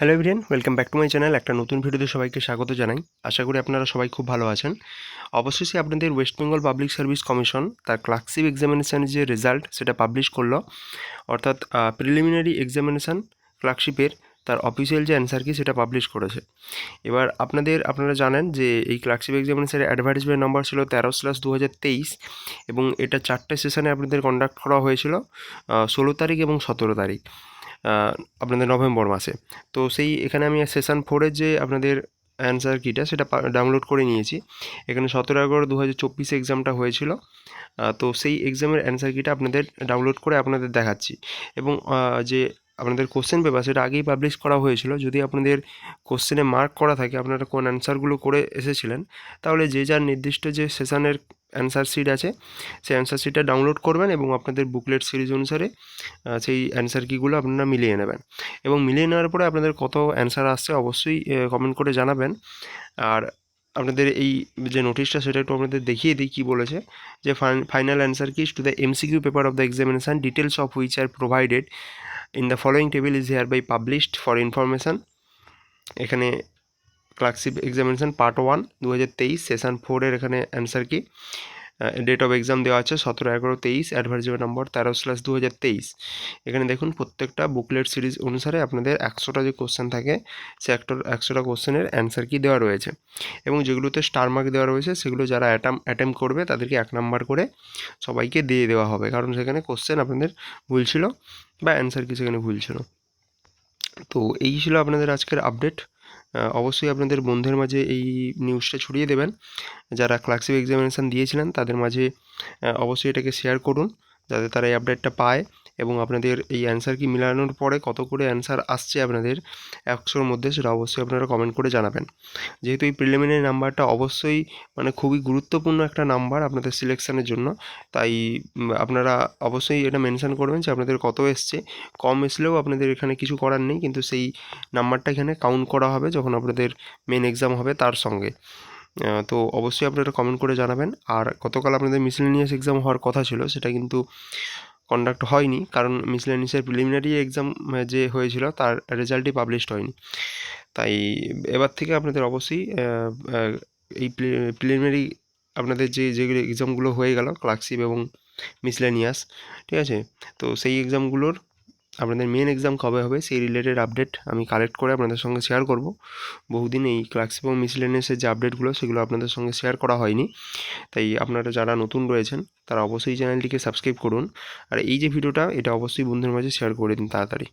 Hello everyone welcome back to my channel একটা নতুন ভিডিওতে সবাইকে স্বাগত জানাই। আশা করি আপনারা সবাই খুব ভালো আছেন। অবশেষে আপনাদের West Bengal public service commission তার ক্লার্কশিপ এক্সামিনেশানের যে রেজাল্ট সেটা পাবলিশ করল। অর্থাৎ প্রিলিমিনারি এক্সামিনেশান ক্লার্কশিপের তার অফিসিয়াল যে অ্যান্সার কি সেটা পাবলিশ করেছে। এবার আপনাদের, আপনারা জানেন যে এই ক্লার্কশিপ এক্সামিনেশানের অ্যাডভার্টাইজমেন্ট নাম্বার ছিল তেরো স্ল্যাশ দু এবং এটা চারটে সেশনে আপনাদের কন্ডাক্ট করা হয়েছিল ষোলো তারিখ এবং সতেরো তারিখ। আপনাদের নভেম্বর মাসে। তো সেই এখানে আমি সেশন ফোরের যে আপনাদের অ্যান্সার কিটা সেটা ডাউনলোড করে নিয়েছি। এখানে সতেরো এগারো দু হাজার চব্বিশে এক্সামটা হয়েছিল। তো সেই এক্সামের অ্যান্সার কিটা আপনাদের ডাউনলোড করে আপনাদের দেখাচ্ছি। এবং যে আপনাদের কোশ্চেন পেপার সেটা আগেই পাবলিশ করা হয়েছিল। যদি আপনাদের কোশ্চেনে মার্ক করা থাকে, আপনারা কোন অ্যান্সারগুলো করে এসেছিলেন, তাহলে যে যার নির্দিষ্ট যে সেশনের অ্যান্সার শিট আছে। সেই অ্যান্সার শিটটা ডাউনলোড করবেন এবং আপনাদের বুকলেট সিরিজ অনুসারে সেই অ্যান্সার কিগুলো আপনারা মিলিয়ে নেবেন। এবং মিলিয়ে নেওয়ার পরে আপনাদের কত অ্যান্সার আসছে অবশ্যই কমেন্ট করে জানাবেন। আর আপনাদের এই যে নোটিশটা সেটা একটু আপনাদের দেখিয়ে দিই কী বলেছে। যে final answer keys to the MCQ paper of the examination details of which are provided in the following table is hereby published for information এখানে ক্লার্কশিপ এক্সামিনেশান পার্ট ওয়ান দু হাজার তেইশ সেশন ফোরের এখানে অ্যান্সার কি? ডেট অফ এক্সাম দেওয়া আছে সতেরো, এগারো, তেইশ অ্যাডভার্জিভ নম্বর তেরো স্ল্যাশ দু হাজার তেইশ। এখানে দেখুন প্রত্যেকটা বুকলেট সিরিজ অনুসারে আপনাদের একশোটা যে কোশ্চেন থাকে, সে একটা, একশোটা কোশ্চেনের অ্যান্সার কি দেওয়া রয়েছে। এবং যেগুলোতে স্টার মার্ক দেওয়া রয়েছে, সেগুলো যারা অ্যাটাম অ্যাটেম্প করবে, তাদেরকে এক নাম্বার করে সবাইকে দিয়ে দেওয়া হবে। কারণ সেখানে কোশ্চেন আপনাদের ভুল ছিল বা অ্যান্সার কি সেখানে ভুল ছিল। তো এই ছিল আপনাদের আজকের আপডেট অবশ্যই আপনাদের বন্ধুদের মাঝে এই নিউজটা ছড়িয়ে দেবেন। যারা ক্লাসিক এক্সামিনেশান দিয়েছিলেন, তাদের মাঝে অবশ্যই এটাকে শেয়ার করুন, যাতে তারা এই আপডেটটা পায়। এবং আপনাদের এই অ্যান্সার কি মিলানোর পরে কত করে অ্যান্সার আসছে আপনাদের একশোর মধ্যে সেটা অবশ্যই আপনারা কমেন্ট করে জানাবেন। যেহেতু এই প্রিলিমিনারি নাম্বারটা অবশ্যই মানে খুবই গুরুত্বপূর্ণ একটা নাম্বার আপনাদের সিলেকশানের জন্য, তাই আপনারা অবশ্যই এটা মেনশান করবেন যে আপনাদের কত এসছে। কম এসলেও আপনাদের এখানে কিছু করার নেই, কিন্তু সেই নাম্বারটা এখানে কাউন্ট করা হবে যখন আপনাদের মেন এক্সাম হবে তার সঙ্গে। তো অবশ্যই আপনারা কমেন্ট করে জানাবেন। আর গতকাল আপনাদের মিসলেনিয়াস এক্সাম হওয়ার কথা ছিল, সেটা কিন্তু কন্ডাক্ট হয়নি, কারণ মিসলেনিসের প্রিলিমিনারি এক্সাম যে হয়েছিল, তার রেজাল্টই পাবলিশড হয়নি। তাই এবার থেকে আপনাদের অবশ্যই এই প্রিলিমিনারি আপনাদের যে যেগুলো এক্সামগুলো হয়ে গেল ক্লার্কশিপ এবং মিসলেনিয়াস ঠিক আছে? তো সেই এক্সামগুলোর আপনাদের মেন এক্সাম কবে হবে সেই রিলেটেড আপডেট আমি কালেক্ট করে আপনাদের সঙ্গে শেয়ার করব। বহুদিন এই ক্লার্কশিপ এবং মিসলেনিয়াসের যে আপডেটগুলো সেগুলো আপনাদের সঙ্গে শেয়ার করা হয়নি। তাই আপনারা যারা নতুন রয়েছেন, তারা অবশ্যই চ্যানেলটিকে সাবস্ক্রাইব করুন। আর এই যে ভিডিওটা এটা অবশ্যই বন্ধুদের মাঝে শেয়ার করে দিন তাড়াতাড়ি।